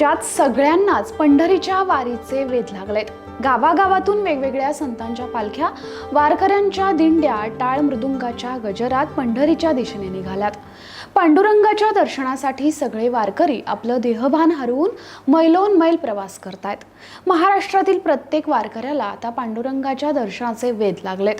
राज्यात सगळ्यांनाच पंढरीच्या वारीचे वेध लागलेत. गावागावातून वेगवेगळ्या संतांच्या पालख्या वारकऱ्यांच्या दिंड्या टाळ मृदुंगाच्या गजरात पंढरीच्या दिशेने निघाल्यात. पांडुरंगाच्या दर्शनासाठी सगळे वारकरी आपलं देहभान हरवून मैलोन मैल प्रवास करतायत. महाराष्ट्रातील प्रत्येक वारकऱ्याला आता पांडुरंगाच्या दर्शनाचे वेध लागलेत.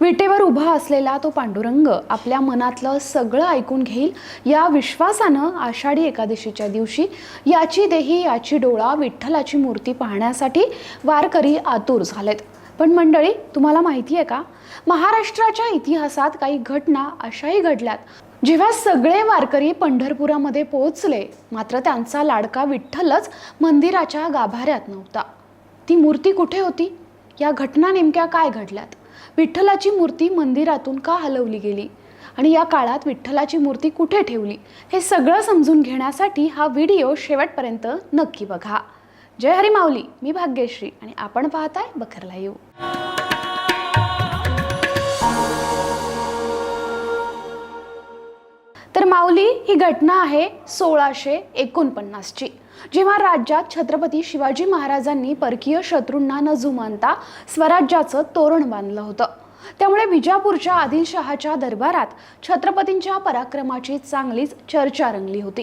विटेवर उभा असलेला तो पांडुरंग आपल्या मनातलं सगळं ऐकून घेईल या विश्वासानं आषाढी एकादशीच्या दिवशी याची देही याची डोळा विठ्ठलाची मूर्ती पाहण्यासाठी वारकरी आतुर झालेत. पण मंडळी तुम्हाला माहिती आहे का? महाराष्ट्राच्या इतिहासात काही घटना अशाही घडल्यात. जेव्हा सगळे वारकरी पंढरपुरामध्ये पोहोचले मात्र त्यांचा लाडका विठ्ठलच मंदिराच्या गाभाऱ्यात नव्हता. ती मूर्ती कुठे होती? या घटना नेमक्या काय घडल्यात? विठ्ठलाची मूर्ती मंदिरातून का हलवली गेली? आणि या काळात विठ्ठलाची मूर्ती कुठे ठेवली? हे सगळं समजून घेण्यासाठी हा व्हिडिओ शेवटपर्यंत नक्की बघा. जय हरी माऊली मी भाग्यश्री आणि आपण पाहताय बखरला येऊ. तर ही घटना आहे सोळाशे एकोणपन्नासची. जेव्हा राज्यात छत्रपती शिवाजी महाराजांनी परकीय शत्रूंना न जुमानता स्वराज्याचं तोरण बांधलं होतं. त्यामुळे विजापूरच्या आदिलशहाच्या दरबारात छत्रपतींच्या पराक्रमाची चांगलीच चर्चा रंगली होती.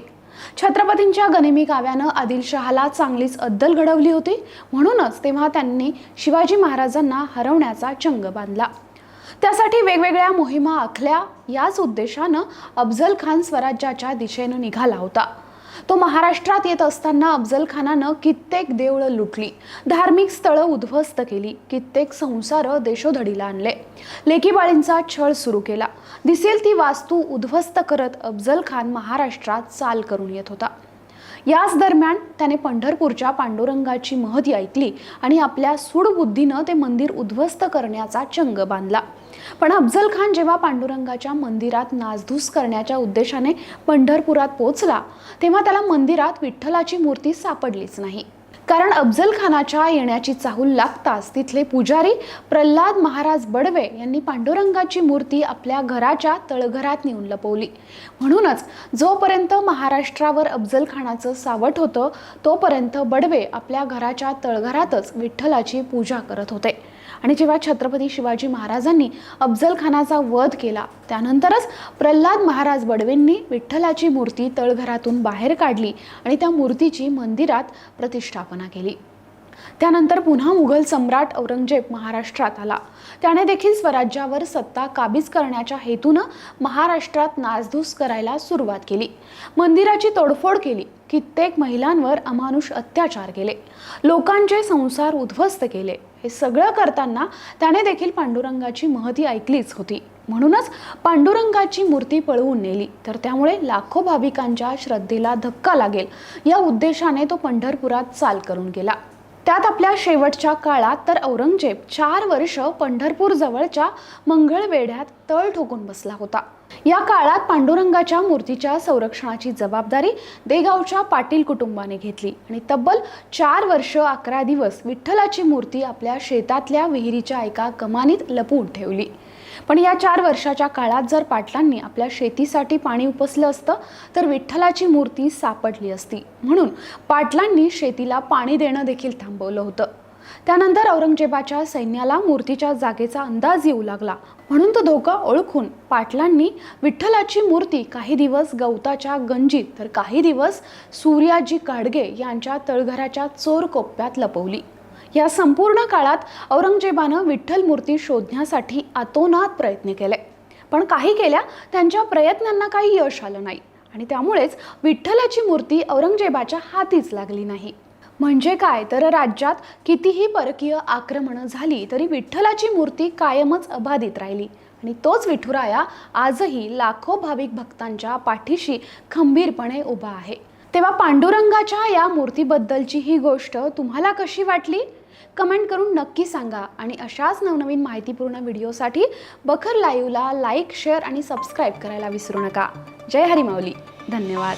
छत्रपतींच्या गनिमी काव्यानं आदिलशहाला चांगलीच अद्दल घडवली होती म्हणूनच तेव्हा त्यांनी शिवाजी महाराजांना हरवण्याचा चंग बांधला. त्यासाठी वेगवेगळ्या मोहिमा आखल्या. याच उद्देशानं अफजल खान स्वराज्याच्या दिशेनं निघाला होता. तो महाराष्ट्रात येत असताना अफजल खानानं कित्येक देवळं लुटली. धार्मिक स्थळं उद्ध्वस्त केली. कित्येक संसार देशोधडीला आणले. लेकीबाळींचा छळ सुरू केला. दिसेल ती वास्तू उद्ध्वस्त करत अफजल खान महाराष्ट्रात चाल करून येत होता. याच दरम्यान त्याने पंढरपूरच्या पांडुरंगाची महती ऐकली आणि आपल्या सूडबुद्धीनं ते मंदिर उद्ध्वस्त करण्याचा चंग बांधला. पण अफजल खान जेव्हा पांडुरंगाच्या मंदिरात नासधूस करण्याच्या उद्देशाने पंढरपुरात पोचला तेव्हा त्याला मंदिरात विठ्ठलाची मूर्ती सापडलीच नाही. कारण अफजल खानाच्या येण्याची चाहूल लागताच तिथले पुजारी प्रल्हाद महाराज बडवे यांनी पांडुरंगाची मूर्ती आपल्या घराच्या तळघरात नेऊन लपवली. म्हणूनच जोपर्यंत महाराष्ट्रावर अफजल खानाचं सावट होतं तोपर्यंत बडवे आपल्या घराच्या तळघरातच विठ्ठलाची पूजा करत होते. आणि जेव्हा छत्रपती शिवाजी महाराजांनी अफजलखानाचा वध केला त्यानंतरच प्रल्हाद महाराज बडवेंनी विठ्ठलाची मूर्ती तळघरातून बाहेर काढली आणि त्या मूर्तीची मंदिरात प्रतिष्ठापना केली. त्यानंतर पुन्हा मुघल सम्राट औरंगजेब महाराष्ट्रात आला. त्याने देखील स्वराज्यावर सत्ता काबीज करण्याच्या हेतूनं महाराष्ट्रात नासधूस करायला सुरुवात केली. मंदिराची तोडफोड केली. कित्येक महिलांवर अमानुष अत्याचार केले. लोकांचे संसार उद्ध्वस्त केले. हे सगळं करताना त्याने देखील पांडुरंगाची महती ऐकलीच होती. म्हणूनच पांडुरंगाची मूर्ती पळवून नेली. तर त्यामुळे लाखो भाविकांच्या श्रद्धेला धक्का लागेल या उद्देशाने तो पंढरपुरात चाल करून गेला. त्यात आपल्या शेवटच्या काळात तर औरंगजेब चार वर्ष पंढरपूर जवळच्या मंगळवेढ्यात तळ ठोकून बसला होता. या काळात पांडुरंगाच्या मूर्तीच्या संरक्षणाची जबाबदारी देगावच्या पाटील कुटुंबाने घेतली. आणि तब्बल चार वर्ष अकरा दिवस विठ्ठलाची मूर्ती आपल्या शेतातल्या विहिरीच्या एका कमानीत लपवून ठेवली. पण या चार वर्षाच्या काळात जर पाटलांनी आपल्या शेतीसाठी पाणी उपसलं असतं तर विठ्ठलाची मूर्ती सापडली असती. म्हणून पाटलांनी शेतीला पाणी देणं देखील थांबवलं होतं. त्यानंतर औरंगजेबाच्या सैन्याला मूर्तीच्या जागेचा अंदाज येऊ लागला. म्हणून तो धोका ओळखून पाटलांनी विठ्ठलाची मूर्ती काही दिवस गवताच्या गंजीत तर काही दिवस सूर्याजी काडगे यांच्या तळघराच्या चोर कोप्यात लपवली. या संपूर्ण काळात औरंगजेबानं विठ्ठल मूर्ती शोधण्यासाठी अतोनात प्रयत्न केले. पण काही केल्या त्यांच्या प्रयत्नांना काही यश आलं नाही. आणि त्यामुळेच विठ्ठलाची मूर्ती औरंगजेबाच्या हातीच लागली नाही. म्हणजे काय? तर राज्यात कितीही परकीय आक्रमणं झाली तरी विठ्ठलाची मूर्ती कायमच अबाधित राहिली. आणि तोच विठुराया आजही लाखो भाविक भक्तांच्या पाठीशी खंबीरपणे उभा आहे. तेव्हा पांडुरंगाच्या या मूर्तीबद्दलची ही गोष्ट तुम्हाला कशी वाटली? कमेंट करून नक्की सांगा. आणि अशाच नवनवीन माहितीपूर्ण व्हिडिओसाठी बखर लाईव्हला लाईक शेअर आणि सबस्क्राईब करायला विसरू नका. जय हरिमाऊली. धन्यवाद.